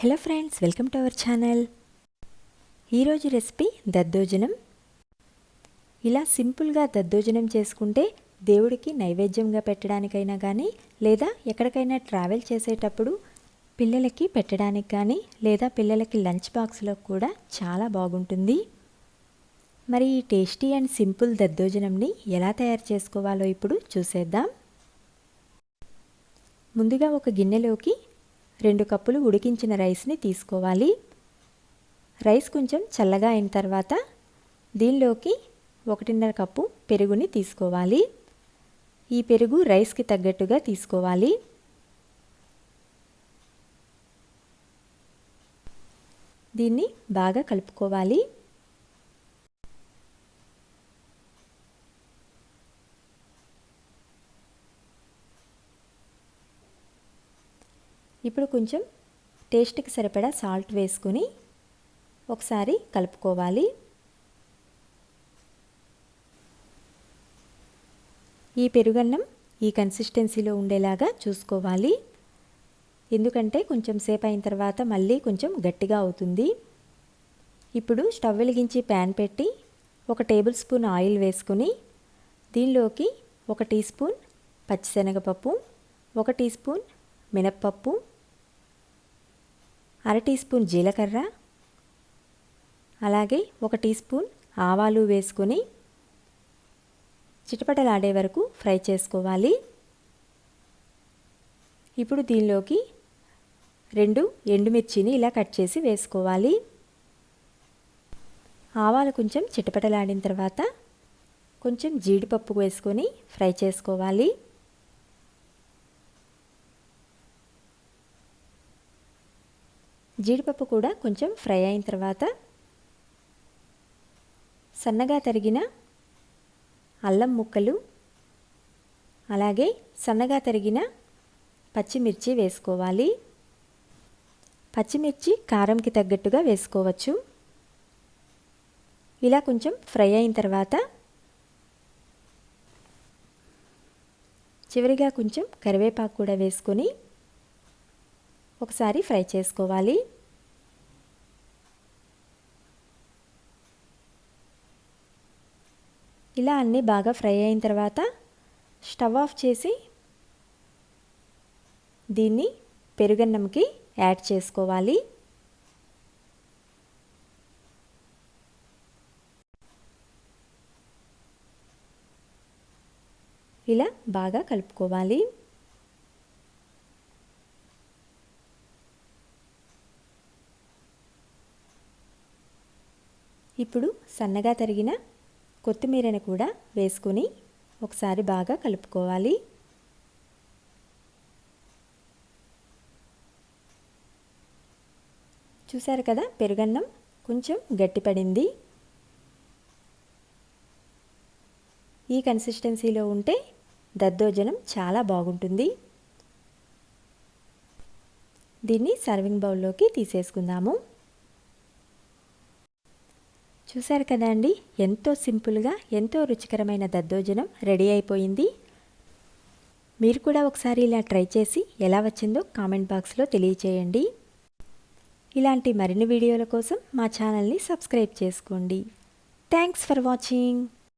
Hello friends welcome to our channel ఈరోజు recipe దద్దోజనం. ఇలా సింపుల్గా దద్దోజనం చేసుకుంటే దేవుడికి నైవేద్యంగా పెట్టడానికైనా కానీ లేదా ఎక్కడికైనా ట్రావెల్ చేసేటప్పుడు పిల్లలకి పెట్టడానికి కానీ లేదా పిల్లలకి లంచ్ బాక్స్లో కూడా చాలా బాగుంటుంది. మరి ఈ టేస్టీ అండ్ సింపుల్ దద్దోజనంని ఎలా తయారు చేసుకోవాలో ఇప్పుడు చూసేద్దాం. ముందుగా ఒక గిన్నెలోకి రెండు కప్పులు ఉడికించిన రైస్ని తీసుకోవాలి. రైస్ కొంచెం చల్లగా అయిన తర్వాత దీనిలోకి ఒకటిన్నర కప్పు పెరుగుని తీసుకోవాలి. ఈ పెరుగు రైస్కి తగ్గట్టుగా తీసుకోవాలి. దీన్ని బాగా కలుపుకోవాలి. ఇప్పుడు కొంచెం టేస్ట్కి సరిపడా సాల్ట్ వేసుకుని ఒకసారి కలుపుకోవాలి. ఈ పెరుగన్నం ఈ కన్సిస్టెన్సీలో ఉండేలాగా చూసుకోవాలి. ఎందుకంటే కొంచెం సేపు అయిన తర్వాత మళ్ళీ కొంచెం గట్టిగా అవుతుంది. ఇప్పుడు స్టవ్ వెలిగించి ప్యాన్ పెట్టి ఒక టేబుల్ స్పూన్ ఆయిల్ వేసుకుని దీనిలోకి ఒక టీ స్పూన్ పచ్చిశనగపప్పు ఒక టీ స్పూన్ మినప్పప్పు అర టీ స్పూన్ జీలకర్ర అలాగే ఒక టీ స్పూన్ ఆవాలు వేసుకొని చిటపటలాడే వరకు ఫ్రై చేసుకోవాలి. ఇప్పుడు దీనిలోకి రెండు ఎండుమిర్చిని ఇలా కట్ చేసి వేసుకోవాలి. ఆవాలు కొంచెం చిటపటలాడిన తర్వాత కొంచెం జీడిపప్పు వేసుకొని ఫ్రై చేసుకోవాలి. జీడిపప్పు కూడా కొంచెం ఫ్రై అయిన తర్వాత సన్నగా తరిగిన అల్లం ముక్కలు అలాగే సన్నగా తరిగిన పచ్చిమిర్చి వేసుకోవాలి. పచ్చిమిర్చి కారంకి తగ్గట్టుగా వేసుకోవచ్చు. ఇలా కొంచెం ఫ్రై అయిన తర్వాత చివరిగా కొంచెం కరివేపాకు కూడా వేసుకొని ఒకసారి ఫ్రై చేసుకోవాలి. ఇలా అన్నీ బాగా ఫ్రై అయిన తర్వాత స్టవ్ ఆఫ్ చేసి దీన్ని పెరుగన్నంకి యాడ్ చేసుకోవాలి. ఇలా బాగా కలుపుకోవాలి. ఇప్పుడు సన్నగా తరిగిన కొత్తిమీరని కూడా వేసుకొని ఒకసారి బాగా కలుపుకోవాలి. చూసారు కదా పెరుగన్నం కొంచెం గట్టిపడింది. ఈ కన్సిస్టెన్సీలో ఉంటే దద్దోజనం చాలా బాగుంటుంది. దీన్ని సర్వింగ్ బౌల్లోకి తీసేసుకుందాము. చూశారు కదా అండి ఎంతో సింపుల్గా ఎంతో రుచికరమైన దద్దోజనం రెడీ అయిపోయింది. మీరు కూడా ఒకసారి ఇలా ట్రై చేసి ఎలా వచ్చిందో కామెంట్ బాక్స్లో తెలియచేయండి. ఇలాంటి మరిన్ని వీడియోల కోసం మా ఛానల్ని సబ్స్క్రైబ్ చేసుకోండి. Thanks for watching.